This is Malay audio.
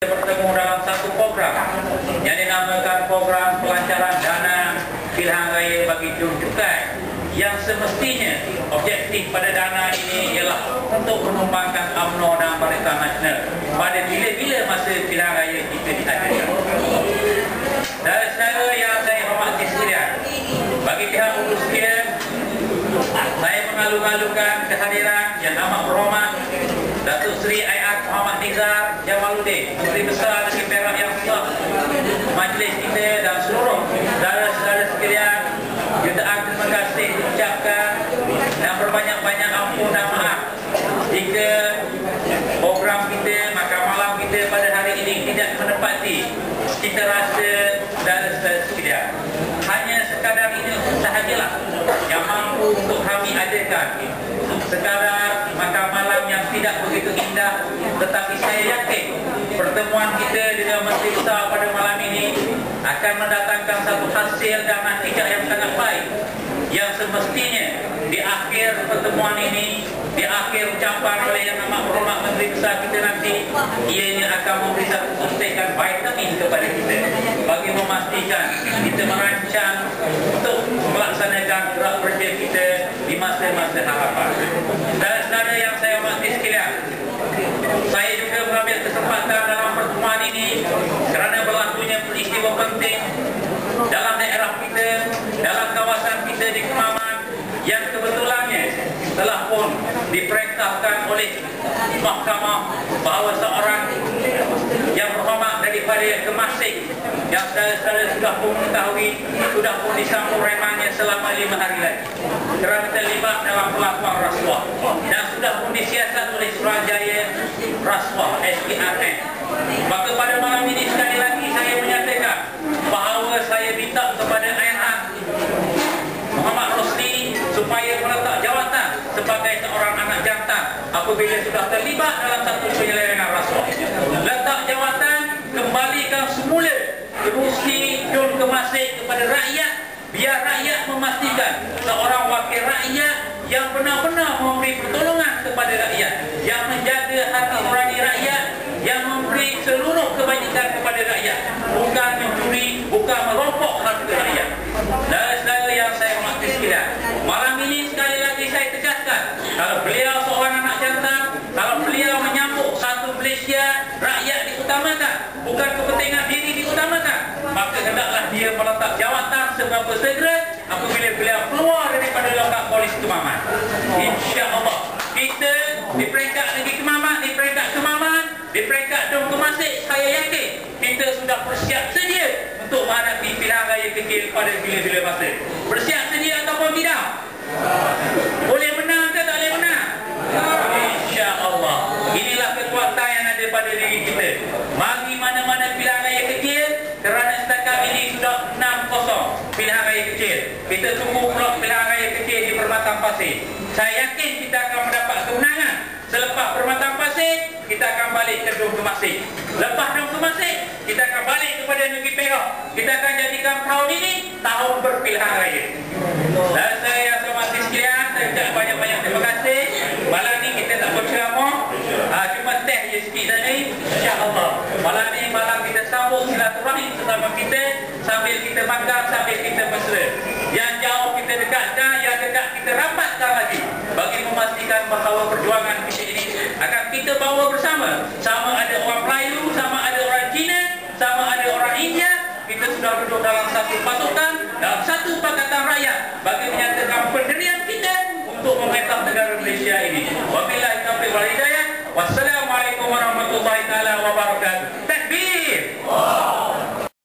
bertemu dalam satu program yang dinamakan program pelancaran dana pilihan raya bagi cukai yang semestinya objektif pada dana ini ialah untuk menumbangkan UMNO dan Barisan Nasional pada bila-bila masa pilihan raya kita diadakan. Dan saudara yang saya hormati sekalian, bagi pihak urus saya mengalu-alukan kehadiran yang amat berhormat Datuk Seri Ayat Muhammad Nizar Jamaluddin Menteri Besar dari Perak yang sah Majlis kita dan seluruh saudara-saudara sekalian Jutaan terima kasih diucapkan Dan berbanyak-banyak ampun dan maaf Jika program kita, makan malam kita pada hari ini tidak menepati Kita rasa sekalian Hanya sekadar ini sahajalah Yang mampu untuk kami adakan Sekadar makan malam yang tidak begitu indah Tetapi saya yakin Pertemuan kita dengan Menteri Besar pada malam ini Akan mendatangkan satu hasil dan natijah yang sangat baik Yang semestinya di akhir pertemuan ini Di akhir ucapan oleh yang amat berhormat Menteri Besar kita nanti Ianya akan memberi satu suntikan vitamin kepada kita memastikan kita merancang Untuk melaksanakan gerak kerja kita Di masa-masa harapan. Dan saudara yang saya hormati sekalian saya juga mengambil kesempatan dalam pertemuan ini kerana berlakunya peristiwa penting dalam daerah kita, dalam kawasan kita di Kemaman yang kebetulannya telah pun diperintahkan oleh mahkamah bahawa seorang yang berhormat daripada Kemasik yang saudara-saudara sudah pun mengetahui sudah pun disambung remangnya selama lima hari lagi. Kerana terlibat dalam pelakuan rasuah. Dan sudah pun disiasat oleh Suruhanjaya Rasuah SPRN maka pada malam ini sekali lagi saya menyatakan bahawa saya minta kepada ANH Muhammad Rosli supaya meletak jawatan sebagai seorang anak jantan apabila sudah terlibat dalam satu penyelewengan rasuah. Letak jawatan kembalikan semula Rusli Jun Kemasik kepada rakyat biar rakyat memastikan seorang wakil rakyat yang benar-benar memberi pertolongan kepada rakyat yang menjaga hati nurani rakyat yang memberi seluruh kebajikan kepada rakyat. Bukan mencuri bukan merompok harta rakyat dan saudara yang saya hormati sekalian malam ini sekali lagi saya tegaskan kalau beliau seorang anak jantan kalau beliau menyambut satu Malaysia rakyat diutamakan bukan kepentingan diri diutamakan maka hendaklah dia meletak seberapa segera apabila beliau keluar daripada lokak polis Kemaman. insya-Allah. Kita di peringkat negeri Kemaman di peringkat Kemaman di peringkat Dom Kemasik saya yakin kita sudah bersiap sedia untuk menghadapi pilihan raya kecil pada bila-bila masa bersiap sedia ataupun tidak boleh menang ke tak boleh menang insya-Allah inilah kekuatan yang ada pada diri kita mari mana-mana pilihan raya kecil kerana setakat ini sudah 6-0 pilihan raya kecil kita pula pilihan raya kecil di Permatang Pasir. Saya yakin kita akan mendapat kemenangan. Selepas Permatang Pasir kita akan balik ke Dom Kemasik. Lepas Dom Kemasik kita akan balik kepada negeri Perak. Kita akan jadikan tahun ini tahun berpilihan raya. Dan saya tadinya kita sudah duduk dalam satu pasukan dalam satu pakatan rakyat bagi menyatakan pendirian kita untuk memerintah negara Malaysia ini. Wabillahi taufiq wal hidayah. Wassalamualaikum warahmatullahi taala wabarakatuh.